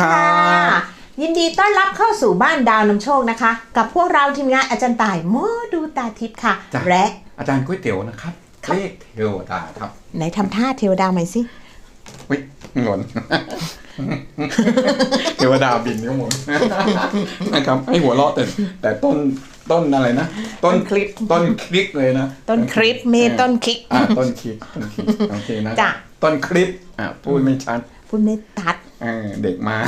ครับยินดีต้อนรับเข้าสู่บ้านดาวนำโชคนะคะ กับพวกเราทีมงานอาจารย์ต่ายหมอดูตาทิพย์ค่ะ จ้ะ และอาจารย์ก๋วยเตี๋ยวนะครับครับเลขเทวดาครับไหนทำท่าเทวดาใหม่สิ วิงนเทวดาบินนิ้วหมุนนะครับให้หัวเราะแต่แต่ต้นต้นอะไรนะต้นต้นคลิป ต้นคลิกเลยนะต้นคลิปเมต้นคลิก อ่าต้นคลิกต้นคลิกโอเคนะจ้ะ ต้นคลิปอ่าพูดไม่ชัด พูดไม่ตัด เออเด็กมา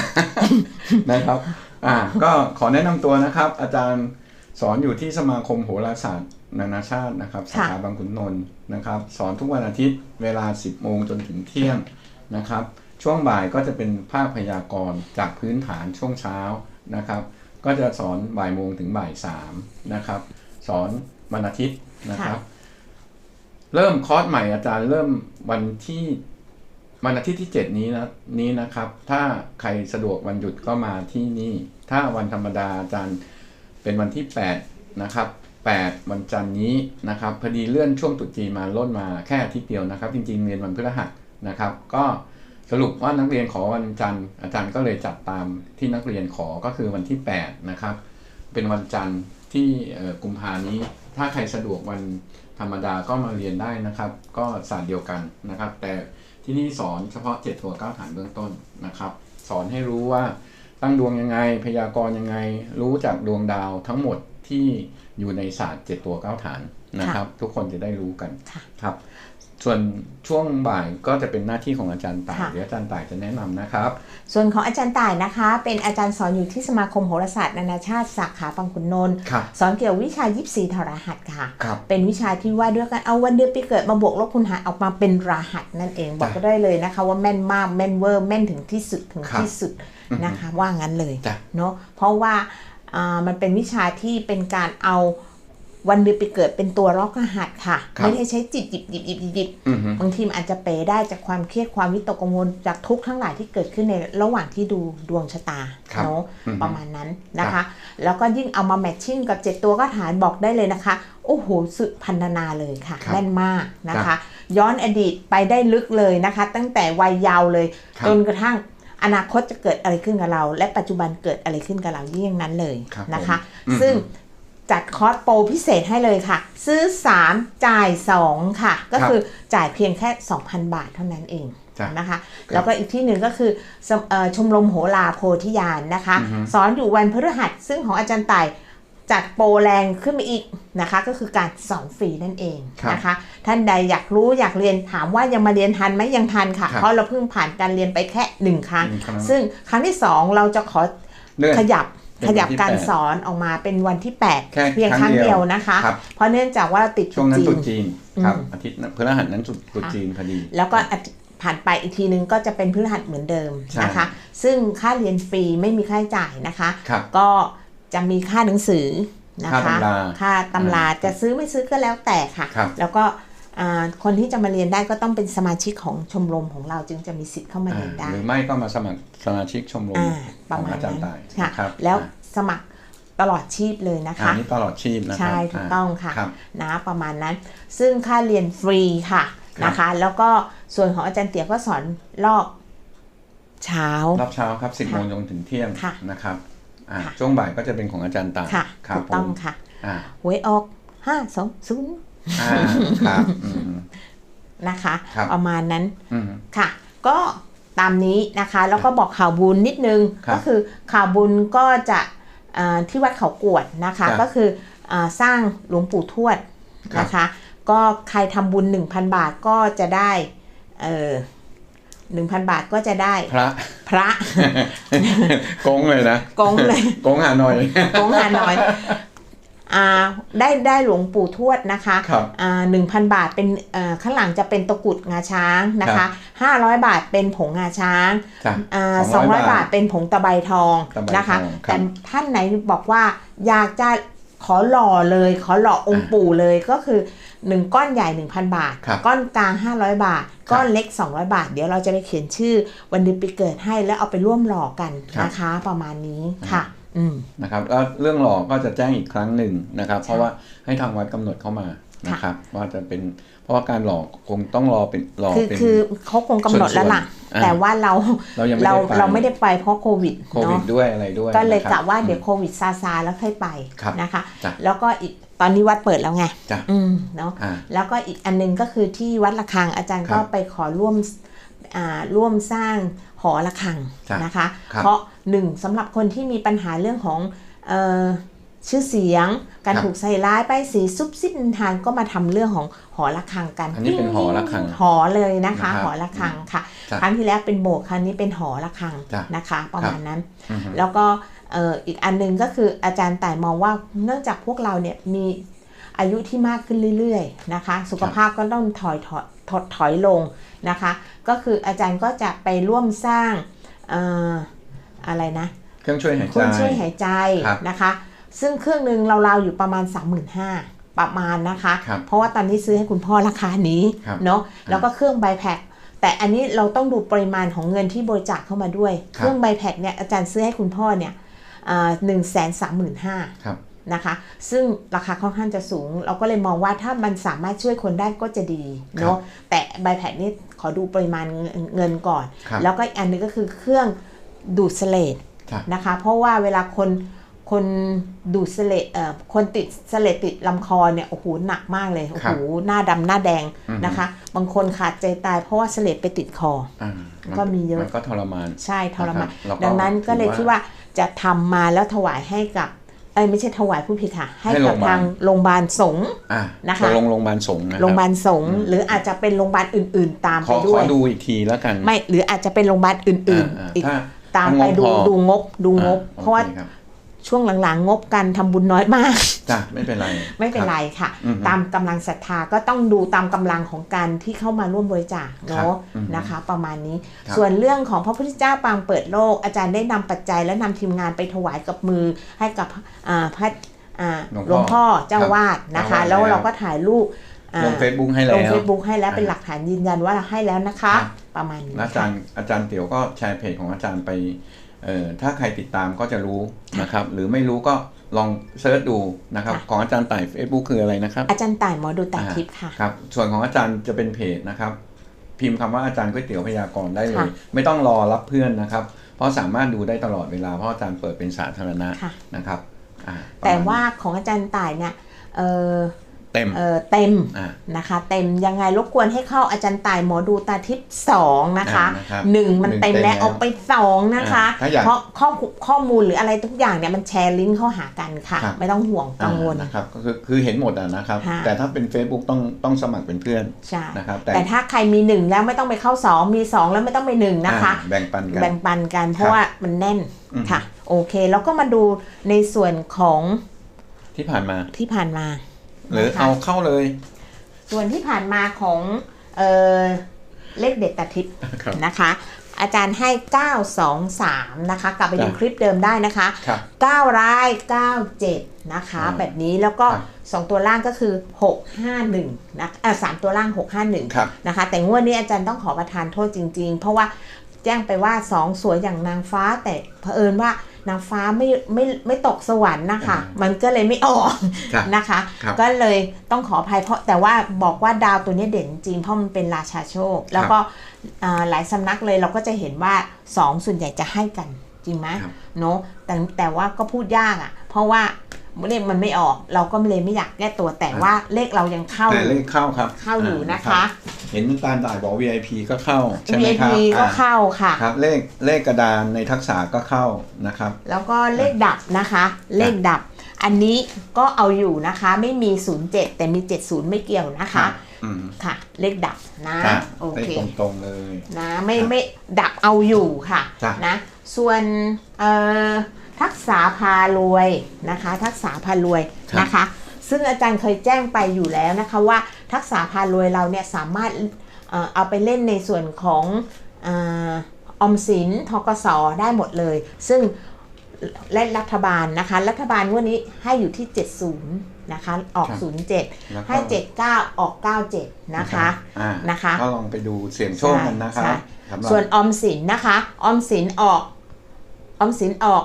นะครับ อ่า ก็ขอแนะนำตัวนะครับ อาจารย์สอนอยู่ที่สมาคมโหราศาสตร์นานาชาตินะครับ สาขาบางขุนนนท์นะครับ สอนทุกวันอาทิตย์เวลา 10 โมงจนถึงเที่ยงนะครับ ช่วงบ่ายก็จะเป็นภาคพยากรณ์จากพื้นฐานช่วงเช้านะครับ ก็จะสอนบ่ายโมงถึงบ่ายสามนะครับ สอนวันอาทิตย์นะครับ เริ่มคอร์สใหม่อาจารย์เริ่มวันที่ วันอาทิตย์ที่ 7 นี้นะนี้นะครับ ถ้าใครสะดวกวันหยุดก็มาที่นี่ ถ้าวันธรรมดาอาจารย์เป็นวันที่ 8 นะครับ 8 วันจันนี้นะครับ พอดีเลื่อนช่วงตรุษจีนมาล่นมาแค่อาทิตย์เดียวนะครับ จริงๆเรียนวันพฤหัสนะครับ ก็สรุปว่านักเรียนขอวันจันทร์อาจารย์ก็เลยจัดตามที่นักเรียนขอก็คือวันที่ 8 นะครับ เป็นวันจันทร์ที่กุมภานี้ ถ้าใครสะดวกวันธรรมดาก็มาเรียนได้นะครับ ก็ศาสตร์เดียวกันนะครับ แต่ ที่นี่สอนเฉพาะ 7 ตัว9ฐานเบื้องต้นนะครับ สอนให้รู้ว่าตั้งดวงยังไง พยากรณ์ยังไง รู้จากดวงดาวทั้งหมดที่อยู่ในศาสตร์ 7 ตัว9ฐานนะครับ ทุกคนจะได้รู้กันค่ะครับ ส่วนช่วงบ่ายก็จะเป็นหน้าที่ของอาจารย์ต่ายค่ะเดี๋ยวอาจารย์ต่ายจะแนะนำนะครับ ส่วนของอาจารย์ต่ายนะคะ เป็นอาจารย์สอนอยู่ที่สมาคมโหราศาสตร์นานาชาติสาขาบางขุนนนท์ครับสอนเกี่ยววิชายิปซีทรหัสค่ะครับเป็นวิชาที่ว่าด้วยกันเอาวันเดือนปีเกิดมาบวกลบคูณหารออกมาเป็นรหัสนั่นเองบอกก็ได้เลยนะคะ ว่าแม่นมากแม่นเวอร์แม่นถึงที่สุดถึงครับที่สุดนะคะ ว่างั้นเลยจ้ะเนาะเพราะว่าอ่ามันเป็นวิชาที่เป็นการเอา วันเดือนปีเกิดเป็นตัวล็อกรหัสค่ะครับไม่ได้ใช้จิตหยิบหยิบหยิบหยิบหยิบอือฮึบางทีมันอาจจะเปได้จากความเครียดความวิตกกังวลจากทุกข์ทั้งหลายที่เกิดขึ้นในระหว่างที่ดูดวงชะตาครับเนาะอือฮึประมาณนั้นนะครัคะบแล้วก็ยิ่งเอามาแมทชิ่งกับ 7 ตัวก็ฐานบอกได้เลยนะคะ โอ้โหสุดพันนาเลยค่ะครับแม่นมากนะครัคะบย้อนอดีตไปได้ลึกเลยนะคะ ตั้งแต่วัยเยาว์เลยครับจนกระทั่งอนาคตจะเกิดอะไรขึ้นกับเรา และปัจจุบันเกิดอะไรขึ้นกับเรายิ่งนั้นเลยครับนะคะผมอืมซึ่ง จัดคอร์สโปรพิเศษให้เลยค่ะ ซื้อ 3 จ่าย 2 ค่ะ ก็ครับคือจ่ายเพียงแค่ 2,000 บาทเท่านั้นเองจ้ะนะคะแล้วก็อีกที่หนึ่งก็คือสมเอ่อชมรมโหราโพธิญาณนะคะอือฮึสอนอยู่วันพฤหัสซึ่งของอาจารย์ต่ายจัดโปรแรงขึ้นมาอีกนะคะ ก็คือการสอนฟรีนั่นเองครับนะคะ ท่านใดอยากรู้อยากเรียนถามว่ายังมาเรียนทันไหมยังทันค่ะครับเพราะเราเพิ่งผ่านการเรียนไปแค่หนึ่งครั้งหนึ่งครั้งซึ่งครั้งที่สองเราจะขอเลื่อนขยับเป็น ขยับวันที่การแปดสอนออกมาเป็นวันที่แค่8เพียงคครั้รั้งงเดีเดียยววนะคะครับเพราะเนื่องจากว่าเราติดช่วงนั้นตจีรุนษจีนครับอืมอาทิตย์นั้นพฤหัสนั้นตรุษตรุษจีนพอดี แล้วก็อาทิตย์ผ่านไปอีกทีนึงก็จะเป็นพฤหัสเหมือนเดิมใช่นะคะ ซึ่งค่าเรียนฟรีไม่มีค่าใช้จ่ายนะคะครับก็จะมีค่าหนังสือนะค่าคะตำราค่าตำราจะซื้อไม่ซื้อก็แล้วแต่ค่ะครับแล้วก็อ่า คนที่จะมาเรียนได้ก็ต้องเป็นสมาชิกของชมรมของเราจึงจะมีสิทธิ์เข้ามาอ่าเรียนได้ หรือไม่ก็มาสมัครสมาชิกชมรมอ่าขประองมาณอาจารนั้ย์นต่ายค่ะนะครับแล้วอ่าสมัครตลอดชีพเลยนะอันคะนี้ตลอดชีพนะครับใช่ถูกต้องค่ะครับนะประมาณนั้น ซึ่งค่าเรียนฟรีค่ะครับนะคะ แล้วก็ส่วนของอาจารย์เตี๋ยก็สอนรอบเช้ารอบเช้าครับ10โมงจนถึงเที่ยงค่ะนะครับอ่าค่ะช่วงบ่ายก็จะเป็นของอาจารย์ต่ายค่ะครับถูกต้องผมค่ะอ่าหวยออกห้าสองศูนย์อ่าครับอืม นะคะครับประมาณนั้นอืมค่ะ ก็ตามนี้นะคะ แล้วก็บอกข่าวบุญนิดนึงครับก็คือข่าวบุญก็จะอ่าที่วัดเขากวดนะคะครับก็คืออาสร้างหลวงปู่ทวดครับนะคะ ก็ใครทำบุญ 1,000 บาทก็จะได้เออหนึ่งพันบาทก็จะได้ พระพระกงเลยนะกงเลยกงหาหน่อยกงหาหน่อยอ่า ได้ได้หลวงปู่ทวดนะคะครับอ่าหนึ่งพันบาทเป็นอ่าข้างหลังจะเป็นตะกรุดงาช้างนะคะห้าร้อยบาทเป็นผงงาช้างจ้ะอ่าสองร้อย200บาทเป็นผงตะไบทองตะไบนะคะทองครับแต่ท่านไหนบอกว่าอยากจะขอหล่อเลยขอหล่อองค์ปู่เลยก็คือ 1 ก้อนใหญ่ 1,000 บาทครับก้อนกลาง 500 บาทครับก้อนเล็ก 200 บาท เดี๋ยวเราจะไปเขียนชื่อวันเดือนปีเกิดให้แล้วเอาไปร่วมหล่อกันครับนะคะ ประมาณนี้ค่ะอืม นะครับแล้วเรื่องหลอกก็จะแจ้งอีกครั้งหนึ่งนะครับ เพราะว่าให้ทางวัดกำหนดเข้ามานะครับว่าจะเป็นเพราะว่าการหลอกคงต้องรอเป็นรอคือเป็นคือเขาคงกำหนดแล้วล่ะส่วนๆอ่าแต่ว่าเราเรายังไม่เราได้ไปเราไม่ได้ไปเพราะโควิดโควิดเนาะด้วยอะไรด้วย ก็เลยนคกะรับว่าเดี๋ยวโควิดซาซาแล้วค่อยไปครับนะคะจ้ะแล้วก็อีกตอนนี้วัดเปิดแล้วไงจ้ะอืมเนาะอ่าแล้วก็อีกอันนึงก็คือที่วัดระฆังอาจารย์ครัก็บไปขอร่วมอ่า ร่วมสร้างหอระฆังจ้ะนะคะครับเพราะหนึ่งสำหรับคนที่มีปัญหาเรื่องของเอ่อชื่อเสียง การครับถูกใส่ร้ายป้ายสีซุบซิบนินทานก็มาทำเรื่องของหอระฆังกันอันนี้เป็นหอระฆังหอเลยนะคะนะครับหอระฆังค่ะจ้ะครั้งที่แล้วเป็นโบสถ์ครั้งนี้เป็นหอระฆังจ้ะนะคะ ประมาณนั้นอือฮึแล้วก็เอ่ออีกอันหนึงก็คืออาจารย์ต่ายมองว่าเนื่องจากพวกเราเนี่ยมีอายุที่มากขึ้นเรื่อยๆนะคะ สุขภาพก็ต้องถอยถอยถดถอยลง นะคะ ก็คืออาจารย์ก็จะไปร่วมสร้างเอ่ออะไรนะเครื่องช่วยหายเคใจรื่องช่วยหายใจครับนะคะ ซึ่งเครื่องหนึ่งเราวๆอยู่ประมาณ 35,000ประมาณนะคะครับเพราะว่าตอนนี้ซื้อให้คุณพ่อราคานี้ครับเนาะแล้วก็เครื่องไบแพคแต่อันนี้เราต้องดูปริมาณของเงินที่บริจาคเข้ามาด้วย เครื่องไบแพคเนี่ยอาจารย์ซื้อให้คุณพ่อเนี่ยหนึ่งแสนสามหมื่นห้าครับ นะคะ ซึ่งราคาค่อนข้างจะสูง เราก็เลยมองว่าถ้ามันสามารถช่วยคนได้ก็จะดีเนาะแต่ไบแพคนี่ขอดูปริมาณเงินก่อนครับแล้วก็อีกอันหนึงก็คือเครื่องดูดเสลดครับนะคะ เพราะว่าเวลาคนคนดูดเสลดเอ่อคนติดเสลดติดลำคอเนี่ยโอ้โหหนักมากเลยโอ้ครัโหบหน้าดำหน้าแดงอือฮึนะคะ บางคนขาดใจตายเพราะว่าเสลดไปติดคออ่าก็มีเยอะมันก็ทรมานใช่ทรมานนะครับแล้วก็ดังนั้นก็เลยถือว่าคิดว่าจะทำมาแล้วถวายให้กับ เอ้ยไม่ใช่ถวายผู้ผิดค่ะ ให้ให้กับโรงพยาบาลทางโรงพยาบาลสงฆ์อ่านะคะตกลงโรงพยาบาลสงฆ์นะคโรงพยาบาบลสงฆ์หรืออาจจะเป็นโรงพยาบาลอื่น ๆ ตามขไปอด้ขวอยดูอีกทีแล้วกันไม่หรืออาจจะเป็นโรงพยาบาลอื่นอ่าๆอีกถ้าตามถ้างบไปดูพอดูงบดูงบอ่เพราะว่าโอคครับ ช่วงหลังๆ งบการทำบุญน้อยมากจ้ะไม่เป็นไรไม่เป็นไรค่ะอือฮึตามกำลังศรัทธาก็ต้องดูตามกำลังของการที่เข้ามาร่วมบริจาคเนาะอือฮึนะคะ ประมาณนี้ครับส่วนเรื่องของพระพุทธเจ้าปางเปิดโลก อาจารย์ได้นำปัจจัยและนำทีมงานไปถวายกับมือให้กับอ่าพระอ่าหลวงพ่อหลวงพ่อเจ้าวาดนะครัคะบแล้วแล้วเราก็ถ่ายรูปอ่าลงเฟซบุ๊กให้ลแล้งวเฟซบุ๊กให้แล้วเป็นอ่าหลักฐานยืนยันว่าให้แล้วนะคะครับประมาณนี้อาจารย์อาจารย์เตี๋ยวก็แชร์เพจของอาจารย์ไป เอ่อถ้าใครติดตามก็จะรู้นะครับ หรือไม่รู้ก็ลองเซิร์ชดูนะครับ ของอาจารย์ต่าย Facebook คืออะไรนะครับ อาจารย์ต่ายหมอดูต่ายทิพย์ค่ะครับส่วนของอาจารย์จะเป็นเพจนะครับ พิมพ์คำว่าอาจารย์ก๋วยเตี๋ยวพยากรณ์ได้เลค่ะยไม่ต้องรอรับเพื่อนนะครับ เพราะสามารถดูได้ตลอดเวลาเพราะอาจารย์เปิดเป็นสาธารณะค่ะนะครับอ่าแต่ประมณว่าของอาจารย์ต่ายเนี่ย เออเต็มเออเต็มอ่านะคะ เต็มยังไงรบกวนให้เข้าอาจารย์ต่ายหมอดูตาทิพย์สองนะคะอ่านะครับหนึ่งมันหนึ่งเต็มเต็มแล้วแล้วเอาไปสองนะคะอ่าถ้าอยากเพราะข้อข้อมูลหรืออะไรทุกอย่างเนี่ยมันแชร์ลิงก์เข้าหากันค่ะครับไม่ต้องห่วงกังวลอ่านะครับก็คือคือเห็นหมดอะนะครับค่ะแต่ถ้าเป็น Facebook ต้องต้องสมัครเป็นเพื่อนใช่นะครับแต่แต่ถ้าใครมีหนึ่งแล้วไม่ต้องไปเข้าสองมีสองแล้วไม่ต้องไปหนึ่งนะคะอ่าแบ่งปันกันแบ่งปันกันเพราะครับว่ามันแน่นอืมค่ะ โอเค แล้วก็มาดูในส่วนของที่ผ่านมาที่ผ่านมา หรือนะคะเอาเข้าเลย ส่วนที่ผ่านมาของเออเลขเด็ดตาทิพย์ครับนะคะ อาจารย์ให้ 923 นะคะ กลับไปดูจ้ะคลิปเดิมได้นะคะครับ9ร้าย 97 นะคะอืมแบบนี้แล้วก็ครับ2ตัวล่างก็คือ 651นะอะ3ตัวล่าง 651ครับนะคะ แต่งวดนี้อาจารย์ต้องขอประทานโทษจริง ๆ เพราะว่าแจ้งไปว่า 2 สวยอย่างนางฟ้าแต่เผอิญว่า นางฟ้าไม่ไม่ไม่ตกสวรรค์นะคะอืมมันก็เลยไม่ออกครับนะคะครับก็เลยต้องขออภัยเพราะแต่ว่าบอกว่าดาวตัวนี้เด่นจริงเพราะมันเป็นราชาโชค แล้วก็อ่าหลายสำนักเลยเราก็จะเห็นว่า2ส่วนใหญ่จะให้กันจริงไหมครับเนาะแต่แต่ว่าก็พูดยากอะ่ะ เพราะว่า เลขมันไม่ออก เราก็เลยไม่อยากแก้ตัวแต่ว่าเลขเรายังเข้าแต่เลขเข้าครับ เข้าอยู่นะคะรับเห็นตาลต่ายบอก VIP ก็เข้าใช่ไหมค VIP รับก็อ่าเข้าค่ะครับ เลขเลขกระดานในทักษะก็เข้านะครับ แล้วก็เลขดับนะคะ เลขดับ อันนี้ก็เอาอยู่นะคะ ไม่มี 07 แต่มี 70 ไม่เกี่ยวนะคะอืมค่ะ เลขดับนะจ้ะโอเลขเคตรงๆเลยนะไม่ไม่ดับเอาอยู่ค่ะจ้ะนะ ส่วนเอ่อ ทักษาพารวยนะคะ ทักษาพารวยนะคะ ซึ่งอาจารย์เคยแจ้งไปอยู่แล้วนะคะว่าทักษาพารวยเราเนี่ยสามารถเอ่อเอาไปเล่นในส่วนของเออออมสินทกสได้หมดเลย ซึ่งและรัฐบาลนะคะ รัฐบาลงวันนี้ให้อยู่ที่ 70 นะคะ ออกครับแล้วก็07 ให้ 79 ออก 97 นะคะอ่านะคะก็ลองไปดูเสี่ยงโชคกันนะครับใช่สำหรับส่วนออมสินนะคะ ออมสินออก ออมสินออก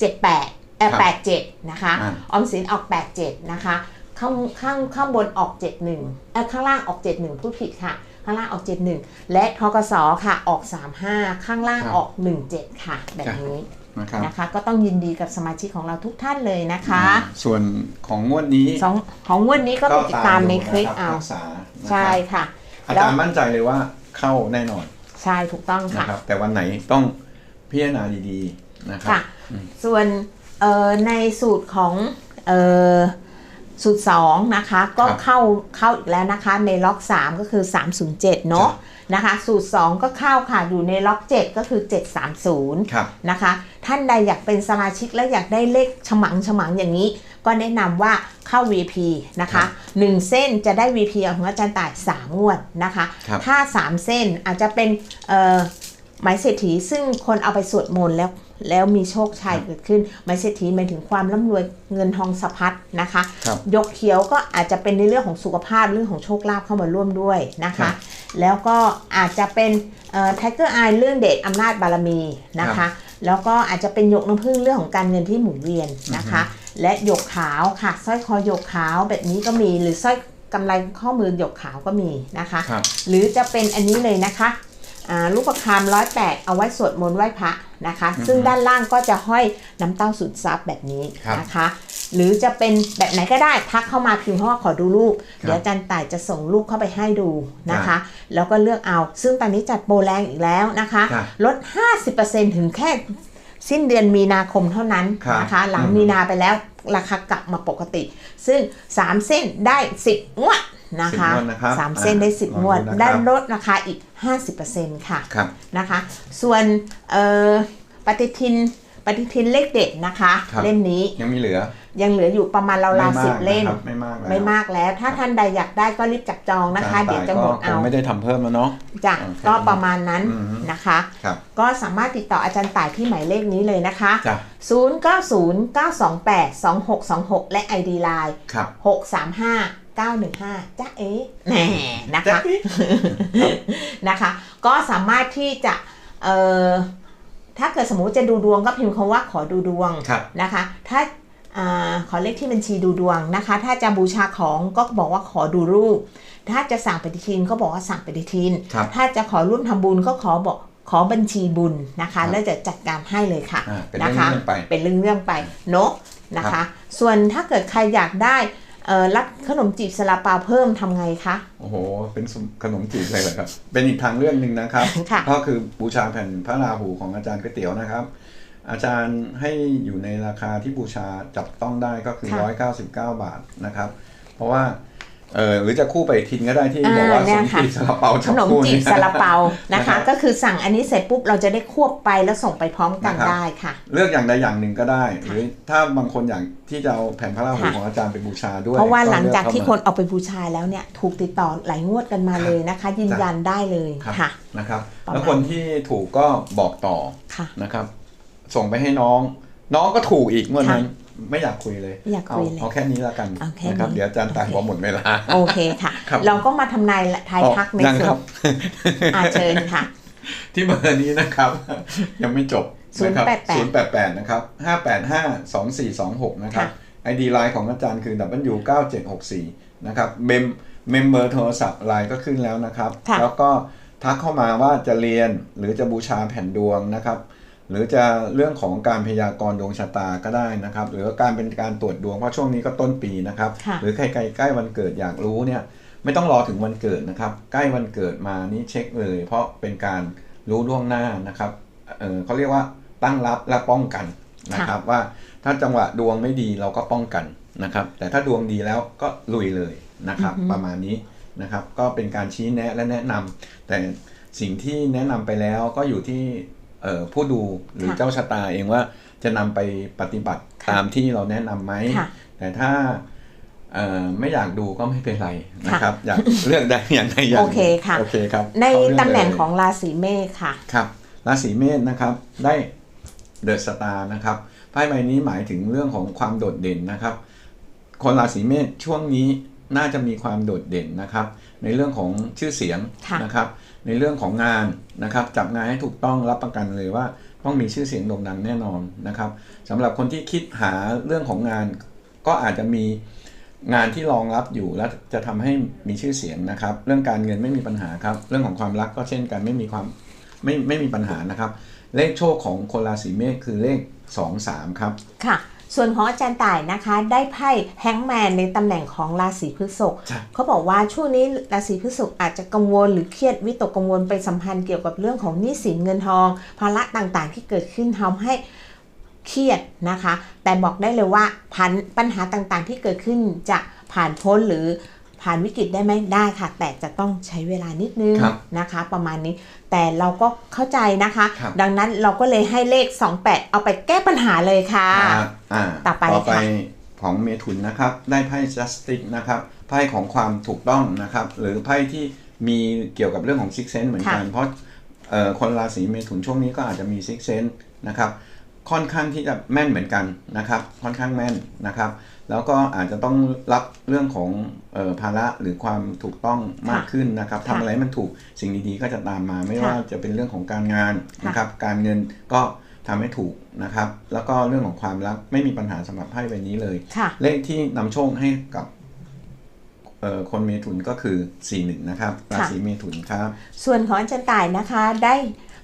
78เออ87 นะคะอ่าออมสินออก 87 นะคะ ข้างข้างข้างบนออก 71เอ่อข้างล่างออก 71ผู้ผิดค่ะ ข้างล่างออก 71 และทกสค่ะออก 35 ข้างล่างครับออก 17 ค่ะ แบบนี้นะครับนะคะก็ต้องยินดีกับสมาชิกของเราทุกท่านเลยนะคะ ส่วนของงวดนี้สองของงวดนี้ก็ไปติดตามในคลิปอยู่เอานะครับรักษานะครับใช่ค่ะ อาจารย์มั่นใจเลยว่าเข้าแน่นอน ใช่ถูกต้องนะค่ะครับแต่วันไหนต้องพิจารณาดีๆ นะครับค่ะส่วนเอ่อในสูตรของเอ่อสูตร 2 นะคะ ก็ครับเข้าเข้าอีกแล้วนะคะ ในล็อก 3 ก็คือ 307 เนาะนะคะ สูตร 2 ก็เข้าค่ะอยู่ในล็อก 7 ก็คือ 730ครับนะคะ ท่านใดอยากเป็นสมาชิกและอยากได้เลขฉมังฉมังอย่างนี้ ก็แนะนำว่าเข้า VP นะคะ1เส้นจะได้ VP ของอาจารย์ต่าย3งวดนะคะครับถ้า 3 เส้นอาจจะเป็นเอ่อ ไม้เศรษฐีซึ่งคนเอาไปสวดมนต์แล้วแล้วมีโชคชัยเกิดขึ้นไม้เศรษฐีหมายถึงความร่ำรวยเงินทองสะพัดนะคะครับยกเขียวก็อาจจะเป็นในเรื่องของสุขภาพเรื่องของโชคลาภเข้ามาร่วมด้วยนะครัคะบแล้วก็อาจจะเป็นไทเกอร์ไอเรื่องเดชอำนาจบารมีนะครัคะบแล้วก็อาจจะเป็นหยกน้ำผึ้งเรื่องของการเงินที่หมุนเวียนนะคะ และหยกขาวค่ะสร้อยคอหยกขาวแบบนี้ก็มีหรือสร้อยกำไรข้อมือหยกขาวก็มีนะคะครับหรือจะเป็นอันนี้เลยนะคะอ่า ลูกประคำร้อยแปดเอาไว้สวดมนต์ไหว้พระนะคะ ซึ่งด้านล่างก็จะห้อยน้ำเต้าสุดซับแบบนี้ครับนะคะ หรือจะเป็นแบบไหนก็ได้ทักเข้ามาพิมพ์เข้ามาขอดูรูปครับเดี๋ยวอาจารย์ต่ายจะส่งรูปเข้าไปให้ดูนะครัคะบแล้วก็เลือกเอา ซึ่งตอนนี้จัดโปรแรงอีกแล้วนะคะครับลด 50%ถึงแค่สิ้นเดือนมีนาคมเท่านั้นครับนะคะ หลังอืมมีนาไปแล้วราคากลับมาปกติ ซึ่ง 3 เส้นได้ 10งวด นะคะสิบงวดนะครับสามเส้นได้อะ10งวดลองดูนะครับได้ลดราคาอีก 50%ค่ะครับนะคะ ส่วนเอ่อปฏิทินปฏิทินเลขเด็ดนะคะครับเล่มนี้ยังมีเหลือ ยังเหลืออยู่ประมาณราวไม่ๆมาสิกบเล่มนะครับไม่มากแล้วไม่มากแล้ว ถ้าท่านใดอยากได้ก็รีบจับจองนะคะอาเดี๋ยวต่าจะหมดก็คเอางไม่ได้ทำเพิ่มแล้วเนาะจ้ะโอเคก็ประมาณนั้นอืมนะคะครับก็สามารถติดต่ออาจารย์ต่ายที่หมายเลขนี้เลยนะคะจ้ะ0909282626 และ ID Line ครับ635 915จ้าเอ๊ะแหน่นะจ๊ะคะนะคะ ก็สามารถที่จะเอ่อถ้าเกิดสมมุติจะดูดวงก็พิมพ์คำว่าขอดูดวงครับนะคะ ถ้าอาขอเลขที่บัญชีดูดวงนะคะ ถ้าจะบูชาของก็บอกว่าขอดูรูป ถ้าจะสั่งปฏิทินก็บอกว่าสั่งปฏิทินครับถ้าจะขอร่วมทำบุญก็ขอบอกขอบัญชีบุญนะครัคะบแล้วจะจัดการให้เลยค่ะอ่าเป็นนะเรื่องคะเรื่องไปเป็นเรื่องๆไปเนาะนะครัคะบส่วนถ้าเกิดใครอยากได้เอ่อ รับขนมจีบซาลาเปาเพิ่มทำไงคะ โอ้โห เป็นขนมจีบเลยเหรอครับ เป็นอีกทางเรื่องหนึ่งนะครับค่ะก็คือบูชาแผ่นพระราหูของอาจารย์ก๋วยเตี๋ยวนะครับ อาจารย์ให้อยู่ในราคาที่บูชาจับต้องได้ก็คือค่ะ199 บาทนะครับ เพราะว่า เออหรือจะคู่ไปทินก็ได้ที่อ่าบอกว่าเนี่สยมค่ะจีบซาลาเปาขจับนมคู่จีบนี่ซาลาเปานะนะครัคะบก็คือสั่งอันนี้เสร็จปุ๊บเราจะได้ควบไปแล้วส่งไปพร้อมกันนะครับได้ค่ะ เลือกอย่างใดอย่างหนึ่งก็ได้หค่ะรือถ้าบางคนอยากที่จะเอาแผ่นพระราหูค่ะของอาจารย์ไปบูชาด้วย เพราะว่าหลังลือจากที่เข้คมนเอาไปบูชาแล้วเนี่ยถูกติดต่อหลายงวดกันมาเลยนะคะ ยืนยันได้เลยครับค่ะนะครับประมาณแล้วคนที่ถูกก็บอกต่อค่ะนะครับ ส่งไปให้น้อง น้องก็ถูกอีกเมื่อนั้น ไม่อยากคุยเลยไม่อยากคุยเลยเอาแค่นี้แล้วกันเอาแค่นะครับนี้เดี๋ยวอาจารย์ตายโอเคบอกหมดเวลาโอเคค่ะครับเราก็มาทำนายทายทักในยังส่ควรันบอาเชิญค่ะ ที่เบอร์นี้นะครับ ยังไม่จบนะครับ088 088นะครับ585 2426นะครับค่ะ ID ไลน์ของอาจารย์คือ W9764 นะครับเมมเมมเบอร์โทรศัพท์ไลน์ก็ขึ้นแล้วนะครับค่ะแล้วก็ทักเข้ามาว่าจะเรียนหรือจะบูชาแผ่นดวงนะครับ หรือจะเรื่องของการพยากรณ์ดวงชะตาก็ได้นะครับ หรือว่าการเป็นการตรวจดวงเพราะช่วงนี้ก็ต้นปีนะครับค่ะหรือใครๆใกล้วันเกิดอยากรู้เนี่ยไม่ต้องรอถึงวันเกิดนะครับ ใกล้วันเกิดมานี่เช็คเลย เพราะเป็นการรู้ล่วงหน้านะครับเออเขาเรียกว่าตั้งรับและป้องกันนะครับ ว่าถ้าจังหวะดวงไม่ดีเราก็ป้องกันนะครับ แต่ถ้าดวงดีแล้วก็ลุยเลยนะครับอือฮึประมาณนี้นะครับ ก็เป็นการชี้แนะและแนะนำแต่สิ่งที่แนะนำไปแล้วก็อยู่ที่เอ่อ ผู้ดูหรือเจ้าชะตาเองว่าจะนำไปปฏิบัติตามที่เราแนะนำไหมค่ะแต่ถ้าเอ่อไม่อยากดูก็ไม่เป็นไรนะครับ อยากเลือกได้อย่างใดอย่างหโอนึ่งเคค่ะโอเคครับ ในเข้าเรื่ตำแหน่งเลยของราศีเมษค่ะครับราศีเมษนะครับได้เดอะสตาร์นะครับไพ่ใบนี้หมายถึงเรื่องของความโดดเด่นนะครับ คนราศีเมษช่วงนี้ น่าจะมีความโดดเด่นนะครับ ในเรื่องของชื่อเสียงค่ะนะครับ ในเรื่องของงานนะครับจับงานให้ถูกต้องรับประกันเลยว่าต้องมีชื่อเสียงโด่งดังแน่นอนนะครับสำหรับคนที่คิดหาเรื่องของงาน ก็อาจจะมีงานที่รองรับอยู่แล้วจะทำให้มีชื่อเสียงนะครับ เรื่องการเงินไม่มีปัญหาครับ เรื่องของความรักก็เช่นกันไม่มีความไม่ไม่มีปัญหานะครับ เลขโชคของคนราศีเมษคือเลข 2 3 ครับค่ะ ส่วนของอาจารย์ต่ายนะคะ ได้ไพ่แฮงแมนในตำแหน่งของราศีพฤษภใช่เขาบอกว่าช่วงนี้ราศีพฤษภอาจจะกังวลหรือเครียดวิตกกังวลไปสัมพันธ์เกี่ยวกับเรื่องของหนี้สินเงินทอง ภาระต่างๆ ที่เกิดขึ้นทำให้เครียดนะคะ แต่บอกได้เลยว่าพันปัญหาต่างๆที่เกิดขึ้นจะผ่านพ้นหรือ ผ่านวิกฤตได้ไหมได้ค่ะ แต่จะต้องใช้เวลานิดนึงครับนะคะ ประมาณนี้ แต่เราก็เข้าใจนะคะครับดังนั้นเราก็เลยให้เลข 28 เอาไปแก้ปัญหาเลยค่ะครับอ่าต่อไปต่อไปค่ะของเมถุนนะครับ ได้ไพ่ justice นะครับไพ่ของความถูกต้องนะครับ หรือไพ่ที่มีเกี่ยวกับเรื่องของ six sense เหมือนกัน เพราะเอ่อคนราศีเมถุนช่วงนี้ก็อาจจะมี six sense นะครับ ค่อนข้างที่จะแม่นเหมือนกันนะครับ ค่อนข้างแม่นนะครับ แล้วก็อาจจะต้องรับเรื่องของเออภาระหรือความถูกต้องมากขึ้นนะครับค่ะทำอะไรให้มันถูกสิ่งดีๆก็จะตามมา ไม่ค่ะว่าจะเป็นเรื่องของการงานค่ะนะครับการเงินก็ทำให้ถูกนะครับ แล้วก็เรื่องของความรักไม่มีปัญหาสำหรับไพ่ใบนี้เลยค่ะเลขที่นำโชคให้กับเอ่อคนเมถุนก็คือ 41 นะครับ ราศีเมถุนครับ ส่วนของอาจารย์ต่ายนะคะได้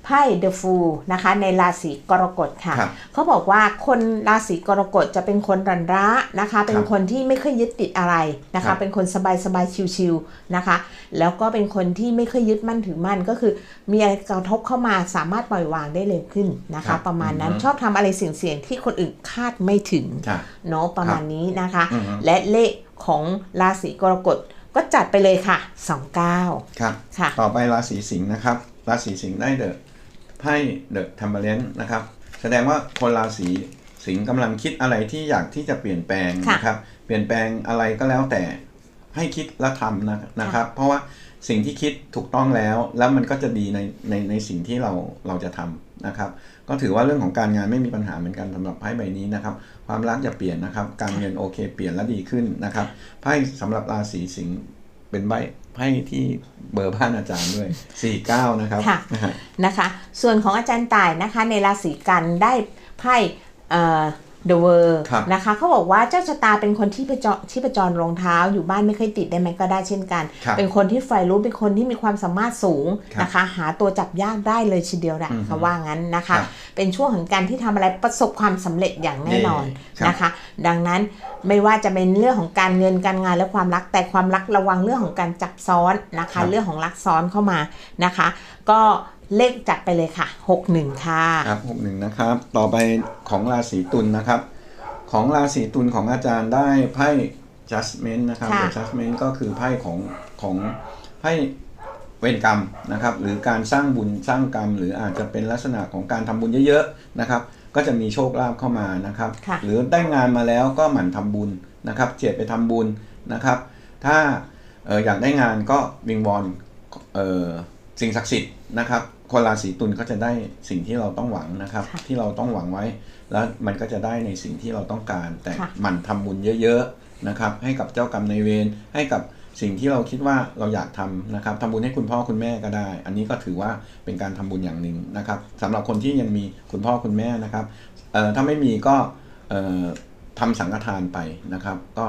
ไพ่เดอะฟูนะคะ ในราศีกรกฎค่ะครับเขาบอกว่าคนราศีกรกฎจะเป็นคนรันระนะคะ เป็นครับคนที่ไม่เคยยึดติดอะไรนะครัคะบเป็นคนสบายสบายๆชิวๆนะคะ แล้วก็เป็นคนที่ไม่เคยยึดมั่นถือมั่นก็คือ มีอะไรกระทบเข้ามาสามารถปล่อยวางได้เร็วขึ้นนะครัคะบประมาณนั้นอือฮึชอบทำอะไรเสี่ยงๆที่คนอื่นคาดไม่ถึงค่ะเนาะประมาณนี้นะคะอือฮึและเลขของราศีกรกฎก็จัดไปเลยค่ะ 29 ครับ ค่ะ ต่อไปราศีสิงห์นะครับ ราศีสิงห์ได้เดอะ ไพ่เดอะทัมเบเลนนะครับ แสดงว่าคนราศีสิงห์กำลังคิดอะไรที่อยากที่จะเปลี่ยนแปลงค่ะนะครับ เปลี่ยนแปลงอะไรก็แล้วแต่ให้คิดและทำนะนะครับ เพราะว่าสิ่งที่คิดถูกต้องแล้ว แล้วมันก็จะดีในในในสิ่งที่เราเราจะทำนะครับ ก็ถือว่าเรื่องของการงานไม่มีปัญหาเหมือนกันสำหรับไพ่ใบนี้นะครับ ความรักอย่าเปลี่ยนนะครับ การเงินโอเค เปลี่ยนและดีขึ้นนะครับไพ่สำหรับราศีสิงห์เป็นใบ ไพ่ที่เบอร์บ้านอาจารย์ด้วย 49 นะครับค่ะนะฮะนะคะ ส่วนของอาจารย์ต่ายนะคะในราศีกันได้ไพ่เอ่อ The World ครับนะคะเขาบอกว่าเจ้าชะตาเป็นคนที่ประจรที่ประจรรองเท้า อยู่บ้านไม่เคยติดได้ไหมก็ได้เช่นกันครับเป็นคนที่ใฝ่รู้เป็นคนที่มีความสามารถสูงครับนะคะ หาตัวจับยากได้เลยทีเดียวแหละอือฮึเขาว่างั้นนะคะครับเป็นช่วงของการที่ทำอะไรประสบความสำเร็จอย่างแน่นอนครับนะคะ ดังนั้นไม่ว่าจะเป็นเรื่องของการเงินการงานและความรักแต่ความรักระวังเรื่องของการจับซ้อนนะครัคะบเรื่องของรักซ้อนเข้ามานะคะ ก็ เลขจัดไปเลยค่ะ 61 ค่ะ ครับหกหนึ่งนะครับ ต่อไปของราศีตุลนะครับ ของราศีตุลของอาจารย์ได้ไพ่ judgment นะครับค่ะ The judgment ก็คือไพ่ของของไพ่เวรกรรมนะครับ หรือการสร้างบุญสร้างกรรม หรืออาจจะเป็นลักษณะของการทำบุญเยอะๆนะครับ ก็จะมีโชคลาภเข้ามานะครับค่ะหรือได้งานมาแล้วก็หมั่นทำบุญนะครับ เจียดไปทำบุญนะครับ ถ้าเอออยากได้งานก็วิงวอนเออ สิ่งศักดิ์สิทธิ์นะครับคนราศีตุลก็จะได้สิ่งที่เราต้องหวังนะครับค่ะที่เราต้องหวังไว้ แล้วมันก็จะได้ในสิ่งที่เราต้องการ แต่ค่ะหมั่นทำบุญเยอะๆนะครับ ให้กับเจ้ากรรมนายเวรให้กับสิ่งที่เราคิดว่าเราอยากทำนะครับทำบุญให้คุณพ่อคุณแม่ก็ได้ อันนี้ก็ถือว่าเป็นการทำบุญอย่างหนึ่งนะครับสำหรับคนที่ยังมีคุณพ่อคุณแม่นะครับเอ่อถ้าไม่มีก็เอ่อทำสังฆทานไปนะครับ ก็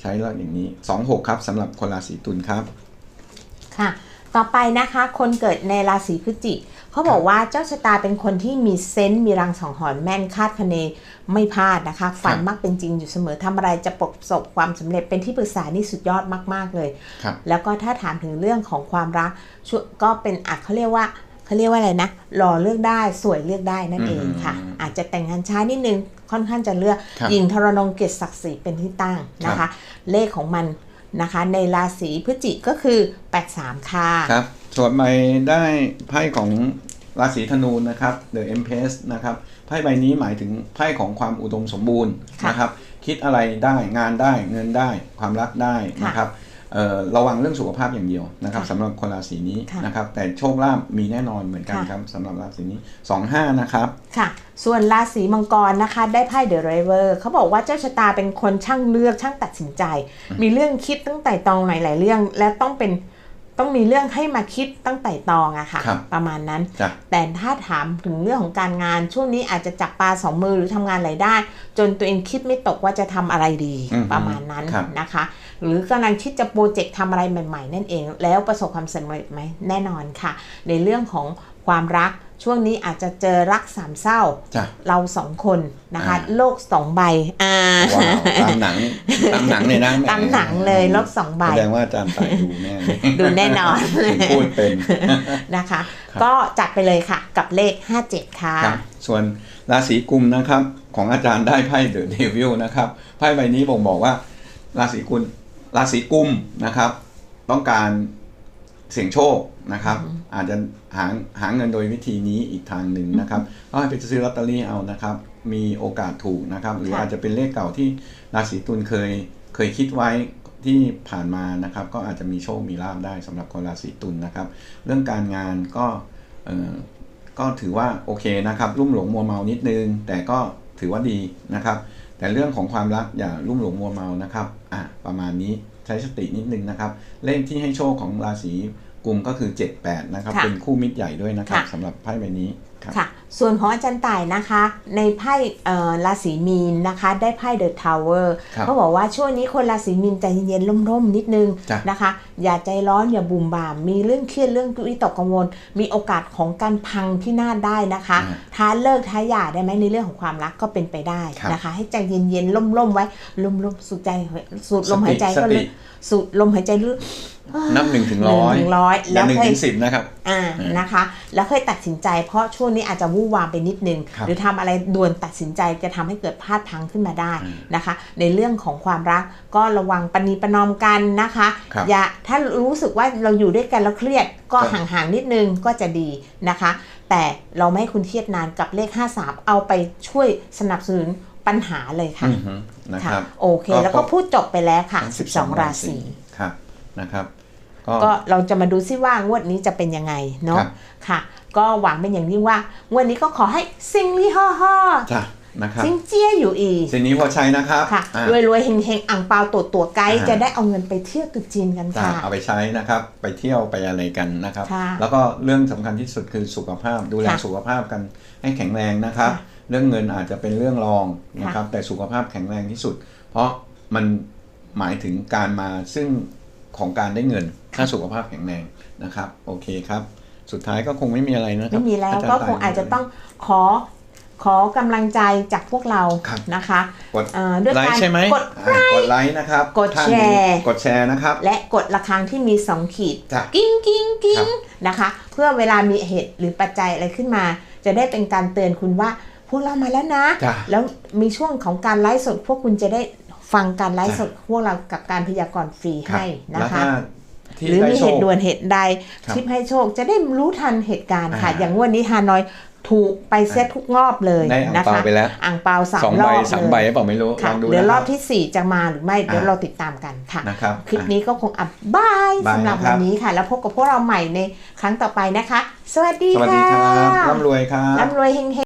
ใช้แล้วอย่างนี้ 26 ครับสำหรับคนราศีตุลครับ ค่ะ ต่อไปนะคะคนเกิดในราศีพฤศจิกเขาบอกว่าเจ้าชะตาเป็นคนที่มีเซนต์มีรังสังหรณ์แม่นคาดคะเนไม่พลาดนะคะ ฝันครับมักเป็นจริงอยู่เสมอทำอะไรจะประสบความสำเร็จเป็นที่ปรึกษานี่สุดยอดมาก ๆ เลยครับแล้วก็ถ้าถามถึงเรื่องของความรักช่วก็เป็นอาจเขาเรียกว่าเขาเรียกว่าอะไรนะหล่อเลือกได้สวยเลือกได้นั่นเองค่ะอืมอาจจะแต่งงานช้านิดนึงค่อนข้างจะเลือกครับหญิงทรนงเกียรติศักดิ์ศรีเป็นที่ตั้งนะครัคะบเลขของมัน นะคะ ในราศีพฤศจิกก็คือ 83 ค่ะ ครับส่วนใบได้ไพ่ของราศีธนูนะครับ The Empress นะครับไพ่ใบนี้หมายถึงไพ่ของความอุดมสมบูรณ์ค่ะนะครับ คิดอะไรได้งานได้เงินได้ความรักได้ค่ะนะครับเอ่อ ระวังเรื่องสุขภาพอย่างเดียวนะครับค่ะสำหรับคนราศีนี้ค่ะนะครับแต่โชคลาภมีแน่นอนเหมือนกันค่ะครับสำหรับราศีนี้ 25 นะครับค่ะ ส่วนราศีมังกรนะคะ ได้ไพ่เดอะไรเวอร์เขาบอกว่าเจ้าชะตาเป็นคนช่างเลือกช่างตัดสินใจ มีเรื่องคิดตั้งแต่ตองหลายๆเรื่อง และต้องเป็นต้องมีเรื่องให้มาคิดตั้งแต่ตองอะค่ะครับประมาณนั้นจ้ะแต่ถ้าถามถึงเรื่องของการงาน ช่วงนี้อาจจะจับปลาสองมือหรือทำงานหลายด้านจนตัวเองคิดไม่ตกว่าจะทำอะไรดีอือฮึประมาณนั้นครับนะคะ หรือกำลังคิดจะโปรเจกต์ทำอะไรใหม่ ๆ นั่นเอง แล้วประสบความสำเร็จไหมแน่นอนค่ะ ในเรื่องของความรักช่วงนี้อาจจะเจอรักสามเศร้าจ้ะเราสองคนนะคะอ่าโลกสองใบอ่าว้าวตามหนังตามหนังเลยนะแตามหนังเลยโลกสองใบแสดงว่าอาจารย์ต่ายดูแน่เลยดูแน่นอนพูดเป็นนะคะครับก็จัดไปเลยค่ะกับเลข 57 ค่ะครับส่วนราศีกุมนะครับ ของอาจารย์ได้ไพ่เดอะเดวิลนะครับไพ่ใบนี้บ่งบอกว่า ราศีกุม ราศีกุมนะครับ ต้องการเสี่ยงโชคนะครับ อาจจะหาหาเงินโดยวิธีนี้อีกทางหนึ่งนะครับก็ให้ไปซื้อลอตเตอรี่เอานะครับ มีโอกาสถูกนะครับ หรืออาจจะเป็นเลขเก่าที่ราศีตุลเคยเคยคิดไว้ที่ผ่านมานะครับ ก็อาจจะมีโชคมีลาบได้สำหรับคนราศีตุลนะครับ เรื่องการงานก็เอ่อก็ถือว่าโอเคนะครับ รุ่มหลงมัวเมานิดนึง แต่ก็ถือว่าดีนะครับ แต่เรื่องของความรักอย่ารุ่มหลงมัวเมานะครับอะประมาณนี้ใช้สตินิดนึงนะครับ เลขที่ให้โชคของราศีกุมก็คือ 78 นะครับค่ะเป็นคู่มิตรใหญ่ด้วยนะครับค่ะสำหรับไพ่ใบนี้ ครับค่ะส่วนของอาจารย์ต่ายนะคะ ในไพ่เอ่อราศีมีนนะคะ ได้ไพ่เดอะทาวเวอร์ครับเขาบอกว่าช่วงนี้คนราศีมีนใจเย็นๆร่มๆนิดนึงจ้ะนะคะ อย่าใจร้อนอย่าบุ่มบ่าม มีเรื่องเครียดเรื่องวิตกกังวล มีโอกาสของการพังพินาศได้นะคะอ่าท้าเลิกท้าหย่าได้ไหมในเรื่องของความรักก็เป็นไปได้ครับนะคะ ให้ใจเย็นๆล่มๆไว้ล่มๆสูดใจสูดลมหายใจสก็ติลึกสูดลมหายใจลึก นับหนึ่งถึงหนึ่ร้งอยถึงร้อยแล้แล้ววหนึ่งค่อยถึงสิบนะครับอ่าอืมนะคะ แล้วค่อยตัดสินใจ เพราะช่วงนี้อาจจะวู่วามไปนิดนึงครับหรือทำอะไรด่วนตัดสินใจจะทำให้เกิดพลาดพลังขึ้นมาได้อืมนะคะ ในเรื่องของความรักก็ระวังปณีประนอมกันนะคะครับอย่าถ้ารู้สึกว่าเราอยู่ด้วยกันแล้วเครียดก็ครับห่างๆนิดนึงก็จะดีนะคะ แต่เราไม่ให้คุณเครียดนานกับเลข 53 เอาไปช่วยสนับสนุนปัญหาเลยค่ะอือฮึนะค่ะครับโอเคก็แล้วก็พูดจบไปแล้วค่ะทั้ง12 ราศีครับ นะครับก็เราจะมาดูซิว่างวดนี้จะเป็นยังไงเนาะครับค่ะ ก็หวังเป็นอย่างยิ่งว่างวดนี้ก็ขอให้ซิงลี่ฮ่อฮ่อจ้ะนะครับซิงเจี้ยอยู่อีกสิ่งนี้พอใช้นะครับค่ะอะรวยรวยๆเฮงเฮงๆอ่างเปาตัวตัวไกด์อ่าจะได้เอาเงินไปเที่ยวตรุษจีนกันจ้ะค่ะเอาไปใช้นะครับไปเที่ยวไปอะไรกันนะครับค่ะแล้วก็เรื่องสำคัญที่สุดคือสุขภาพดูแลค่ะสุขภาพกันให้แข็งแรงนะครับค่ะเรื่องเงินอาจจะเป็นเรื่องรองนะครับ แต่สุขภาพแข็งแรงที่สุด เพราะมันหมายถึงการมาซึ่ง ของการได้เงิน ถ้าสุขภาพแข็งแรงนะครับ โอเคครับ สุดท้ายก็คงไม่มีอะไรนะครัไม่บมีแล้วจรย์ก็ตยคงอาจจะต้องขอขอกำลังใจจากพวกเราครับนะคะกดเอ่อด้วยไลการค์ใช่ไหมกดอ่ากดไลค์นะครับ กดท่านแชร์กดแชร์นะครับ และกดระฆังที่มี 2 ขีดจ้ะกิ้งกิ้งกิ้ครังบนะคะ เพื่อเวลามีเหตุหรือปัจจัยอะไรขึ้นมา จะได้เป็นการเตือนคุณว่าพวกเรามาแล้วนะจ้ะแล้วมีช่วงของการไลฟ์สดพวกคุณจะได้ ฟังการไลฟ์สดพวกเรากับการพยากรณ์ฟรีครับให้นะแล้วคะถ้าที่หรือได้มีโชเหคตุด่วนเหตุใดครับทิปให้โชค จะได้รู้ทันเหตุการณ์ค่ะอ่าอย่างงวันนี้ฮานอยถูกไปเซตทุกรอบเลยได้อ่างนะเปาคะไปแล้วอ่างเปาสามสองรใบอบสามเลใบยหรือเปล่าไม่รู้ลค่ะองดูเดี๋ยวนะรคอรับบที่ 4 จะมาหรือไม่เดี๋ยวอ่าเราติดตามกันค่ะนะครับคลิปนี้ก็คงอับบายบายสำหรับนะครับวันนี้ค่ะ แล้วพบกับพวกเราใหม่ในครั้งต่อไปนะคะ สวัสดีสวัสดีค่ะครับร่ำรวยครับร่ำรวยเฮงๆ